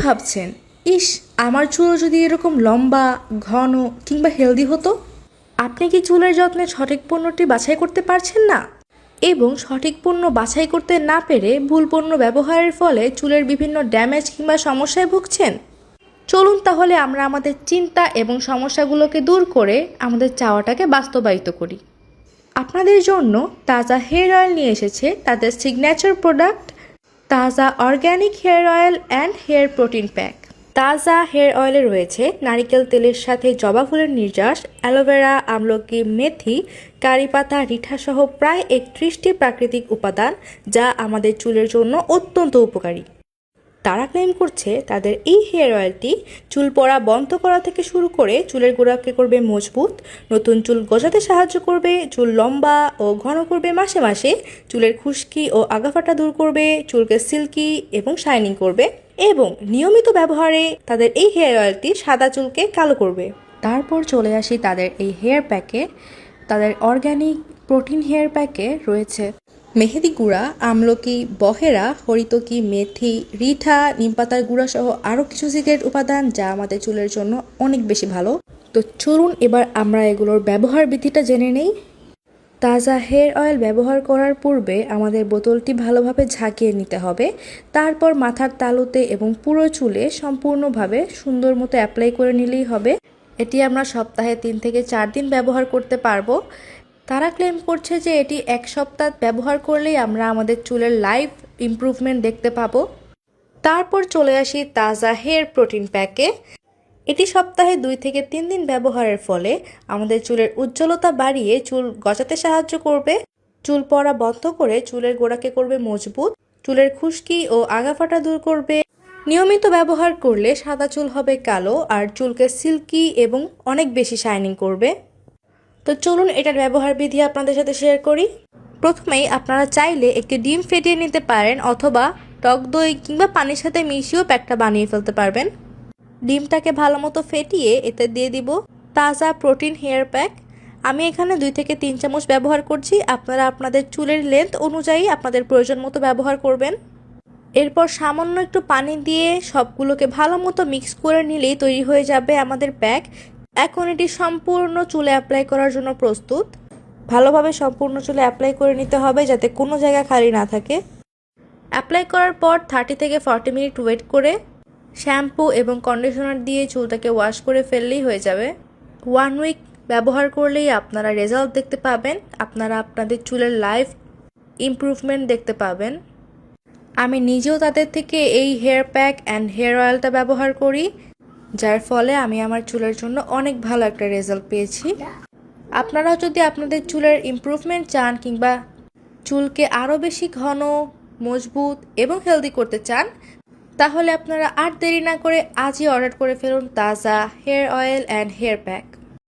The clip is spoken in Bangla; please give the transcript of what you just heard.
ভাবছেন, ইস, আমার চুল যদি এরকম লম্বা, ঘন কিংবা হেলদি হতো? আপনি কি চুলের যত্নে সঠিক পণ্যটি বাছাই করতে পারছেন না? এবং সঠিক পণ্য বাছাই করতে না পেরে ভুল পণ্য ব্যবহারের ফলে চুলের বিভিন্ন ড্যামেজ কিংবা সমস্যায় ভুগছেন? চলুন তাহলে আমরা আমাদের চিন্তা এবং সমস্যাগুলোকে দূর করে আমাদের চাওয়াটাকে বাস্তবায়িত করি। আপনাদের জন্য তাজা হেয়ার অয়েল নিয়ে এসেছে তাদের signature product Taaza organic hair oil and hair protein pack. Taaza hair অয়েলে রয়েছে নারিকেল তেলের সাথে জবা ফুলের নির্যাস অ্যালোভেরা আমলকি, মেথি, কারি পাতা রিঠা সহ প্রায় একত্রিশটি প্রাকৃতিক উপাদান যা আমাদের চুলের জন্য অত্যন্ত উপকারী। তারা ক্লেম করছে তাদের এই হেয়ার অয়েলটি চুল পড়া বন্ধ করা থেকে শুরু করে চুলের গোড়াকে করবে মজবুত, নতুন চুল গজাতে সাহায্য করবে, চুল লম্বা ও ঘন করবে মাসে মাসে, চুলের খুশকি ও আগাফাটা দূর করবে, চুলকে সিল্কি এবং শাইনিং করবে এবং নিয়মিত ব্যবহারে তাদের এই হেয়ার অয়েলটি সাদা চুলকে কালো করবে। তারপর চলে আসি তাদের এই হেয়ার প্যাকে তাদের অর্গ্যানিক প্রোটিন হেয়ার প্যাকে রয়েছে। মেহেদি গুঁড়া, আমলকি, বহেরা, হরিতকি, মেথি, রিঠা নিমপাতার গুঁড়া সহ আরও কিছু সিগারেট উপাদান যা আমাদের চুলের জন্য অনেক বেশি ভালো। তো চলুন এবার আমরা এগুলোর ব্যবহার বিধিটা জেনে নেই। তাজা হেয়ার অয়েল ব্যবহার করার পূর্বে আমাদের বোতলটি ভালোভাবে ঝাঁকিয়ে নিতে হবে। তারপর মাথার তালুতে এবং পুরো চুলে সম্পূর্ণভাবে সুন্দর মতো অ্যাপ্লাই করে নিলেই হবে। এটি আমরা সপ্তাহে তিন থেকে চার দিন ব্যবহার করতে পারব। তারা ক্লেম করছে যে এটি এক সপ্তাহ ব্যবহার করলেই আমরা আমাদের চুলের লাইভ ইমপ্রুভমেন্ট দেখতে পাবো। তারপর চলে আসি তাজা হেয়ার প্রোটিন প্যাকে এটি সপ্তাহে দুই থেকে তিন দিন ব্যবহারের ফলে আমাদের চুলের উজ্জ্বলতা বাড়িয়ে চুল গজাতে সাহায্য করবে। চুল পড়া বন্ধ করে চুলের গোড়াকে করবে মজবুত, চুলের খুশকি ও আগাফাটা দূর করবে। নিয়মিত ব্যবহার করলে সাদা চুল হবে কালো আর চুলকে সিল্কি এবং অনেক বেশি শাইনিং করবে। তো চলুন এটার ব্যবহার বিধি আপনাদের সাথে শেয়ার করি। প্রথমেই আপনারা চাইলে একটি ডিম ফেটিয়ে নিতে পারেন অথবা টক দই কিংবা পানির সাথে মিশিয়েও প্যাকটা বানিয়ে ফেলতে পারবেন। ডিমটাকে ভালো মতো ফেটিয়ে এতে দিয়ে দিব তাজা প্রোটিন হেয়ার প্যাক। আমি এখানে দুই থেকে তিন চামচ ব্যবহার করছি, আপনারা আপনাদের চুলের লেন্থ অনুযায়ী আপনাদের প্রয়োজন মতো ব্যবহার করবেন। এরপর সামান্য একটু পানি দিয়ে সবগুলোকে ভালো মতো মিক্স করে নিলেই তৈরি হয়ে যাবে আমাদের প্যাক। এখন এটি সম্পূর্ণ চুলে অ্যাপ্লাই করার জন্য প্রস্তুত। ভালোভাবে সম্পূর্ণ চুলে অ্যাপ্লাই করে নিতে হবে যাতে কোনো জায়গা খালি না থাকে। অ্যাপ্লাই করার পর থার্টি থেকে ফর্টি মিনিট ওয়েট করে শ্যাম্পু এবং কন্ডিশনার দিয়ে চুলটাকে ওয়াশ করে ফেললেই হয়ে যাবে। ওয়ান উইক ব্যবহার করলেই আপনারা রেজাল্ট দেখতে পাবেন। আপনারা আপনাদের চুলের লাইফ ইমপ্রুভমেন্ট দেখতে পাবেন। আমি নিজেও তাদের থেকে এই হেয়ার প্যাক অ্যান্ড হেয়ার অয়েলটা ব্যবহার করি। যার ফলে আমি আমার চুলের জন্য অনেক ভালো একটা রেজাল্ট পেয়েছি। আপনারাও যদি আপনাদের চুলের ইমপ্রুভমেন্ট চান কিংবা চুলকে আরও বেশি ঘন, মজবুত এবং হেলদি করতে চান, তাহলে আপনারা আর দেরি না করে আজই অর্ডার করে ফেলুন Taaza hair oil and hair pack